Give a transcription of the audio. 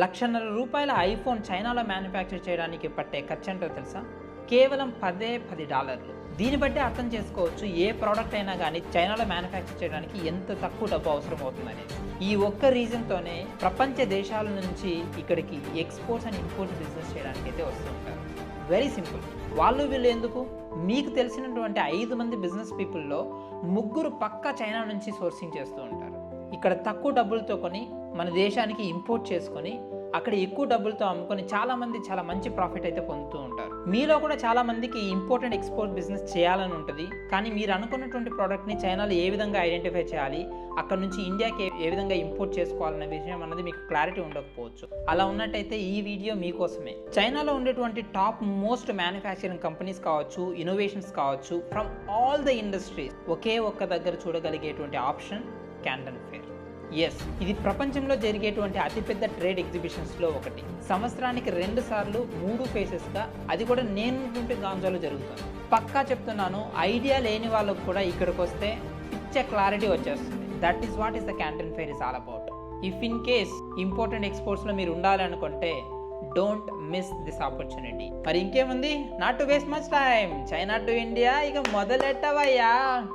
లక్షన్నర రూపాయల ఐఫోన్ చైనాలో మ్యానుఫ్యాక్చర్ చేయడానికి పట్టే ఖర్చు ఏంటో తెలుసా? కేవలం పదే పది డాలర్లు. దీన్ని బట్టి అర్థం చేసుకోవచ్చు ఏ ప్రోడక్ట్ అయినా కానీ చైనాలో మ్యానుఫ్యాక్చర్ చేయడానికి ఎంత తక్కువ డబ్బు అవసరం అవుతుందని ఈ ఒక్క రీజన్తోనే ప్రపంచ దేశాల నుంచి ఇక్కడికి ఎక్స్పోర్ట్స్ అండ్ ఇంపోర్ట్స్ బిజినెస్ చేయడానికి అయితే వస్తుంటారు వెరీ సింపుల్ వాళ్ళు వీళ్ళు ఎందుకు? మీకు తెలిసినటువంటి ఐదు మంది బిజినెస్ పీపుల్లో ముగ్గురు పక్క చైనా నుంచి సోర్సింగ్ చేస్తూ ఉంటారు. ఇక్కడ తక్కువ డబ్బులతో కొని మన దేశానికి ఇంపోర్ట్ చేసుకొని అక్కడ ఎక్కువ డబ్బులతో అమ్ముకొని చాలామంది చాలా మంచి ప్రాఫిట్ అయితే పొందుతూ ఉంటారు. మీలో కూడా చాలామందికి important import and export business చేయాలని ఉంటుంది. కానీ మీరు అనుకున్నటువంటి ప్రోడక్ట్ని చైనాలో ఏ విధంగా ఐడెంటిఫై చేయాలి? అక్కడ నుంచి ఇండియాకి ఏ- ఏ విధంగా ఇంపోర్ట్ చేసుకోవాలనే విషయం అన్నది మీకు క్లారిటీ ఉండకపోవచ్చు. అలా ఉన్నట్టయితే ఈ వీడియో మీకోసమే. చైనాలో ఉండేటువంటి టాప్ మోస్ట్ మ్యానుఫ్యాక్చరింగ్ కంపెనీస్ కావచ్చు ఇన్నోవేషన్స్ కావచ్చు ఫ్రమ్ ఆల్ ద ఇండస్ట్రీస్ ఒకే ఒక్క దగ్గర చూడగలిగేటువంటి ఆప్షన్ క్యాండన్ ఫేర్ ఎస్ ఇది ప్రపంచంలో జరిగేటువంటి అతిపెద్ద ట్రేడ్ ఎగ్జిబిషన్స్లో ఒకటి. సంవత్సరానికి రెండు సార్లు మూడు ఫేసెస్గా అది కూడా నేను గాంజాలో జరుగుతుంది. పక్కా చెప్తున్నాను ఐడియా లేని వాళ్ళకు కూడా ఇక్కడికి వస్తే పిచ్చ క్లారిటీ వచ్చేస్తుంది. That is what is the canton fair is all about if in case important ఎక్స్పోర్ట్స్లో మీరు ఉండాలనుకుంటే డోంట్ మిస్ దిస్ ఆపర్చునిటీ మరి ఇంకేముంది? Not to waste much time China to India ఇక మొదలెట్టవయ్యా.